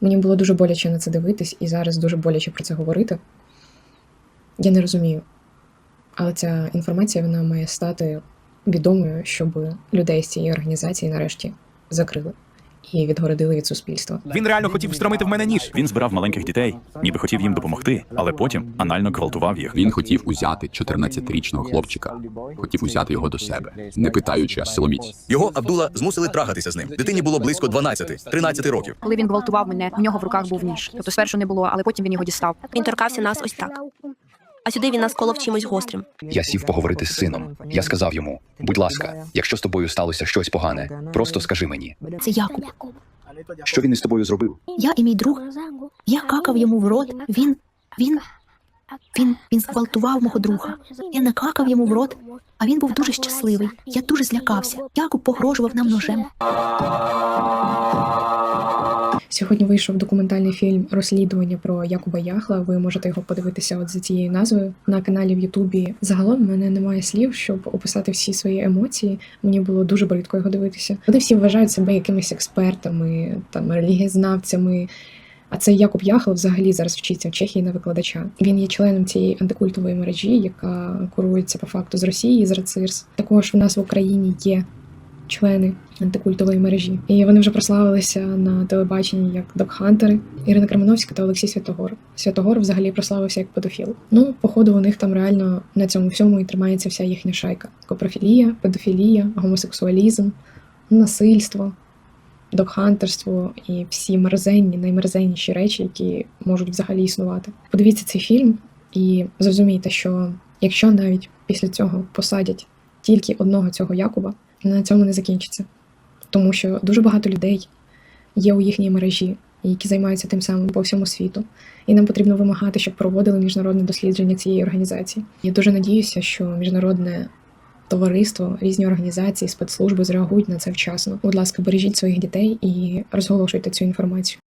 Мені було дуже боляче на це дивитись, і зараз дуже боляче про це говорити. Я не розумію. Але ця інформація вона має стати відомою, щоб людей з цієї організації нарешті закрили і відгородили від суспільства. Він реально хотів встромити в мене ніж. Він збирав маленьких дітей, ніби хотів їм допомогти, але потім анально гвалтував їх. Він хотів узяти 14-річного хлопчика, хотів узяти його до себе, не питаючи силоміць. Його Абдула змусили трахатися з ним. Дитині було близько 12-13 років. Коли він гвалтував мене, у нього в руках був ніж. Тобто спершу не було, але потім він його дістав. Він торкався нас ось так. А сюди він нас колов чимось гострим. Я сів поговорити з сином. Я сказав йому: будь ласка, якщо з тобою сталося щось погане, просто скажи мені, Це Якуб. що він із тобою зробив. Я і мій друг. Я какав йому в рот. Він. Він. Він. Він зґвалтував мого друга. Я накакав йому в рот, а він був дуже щасливий. Я дуже злякався. Якуб погрожував нам ножем. Сьогодні вийшов документальний фільм розслідування про Якуба Яхла. Ви можете його подивитися от за цією назвою на каналі в Ютубі. Загалом в мене немає слів, щоб описати всі свої емоції. Мені було дуже бридко його дивитися. Вони всі вважають себе якимись експертами, там релігієзнавцями. А цей Якуб Яхл взагалі зараз вчиться в Чехії на викладача. Він є членом цієї антикультової мережі, яка курується по факту з Росії, з РАЦИРС. Також в нас в Україні є члени антикультової мережі. І вони вже прославилися на телебаченні як докхантери Ірина Кременовська та Олексій Святогор. Святогор взагалі прославився як педофіл. Ну, походу, у них там реально на цьому всьому і тримається вся їхня шайка: копрофілія, педофілія, гомосексуалізм, насильство, докхантерство і всі мерзенні, наймерзенніші речі, які можуть взагалі існувати. Подивіться цей фільм і зрозумійте, що якщо навіть після цього посадять тільки одного цього Якуба, на цьому не закінчиться. Тому що дуже багато людей є у їхній мережі, які займаються тим самим по всьому світу. І нам потрібно вимагати, щоб проводили міжнародне дослідження цієї організації. Я дуже надіюся, що міжнародне товариство, різні організації, спецслужби зреагують на це вчасно. Будь ласка, бережіть своїх дітей і розголошуйте цю інформацію.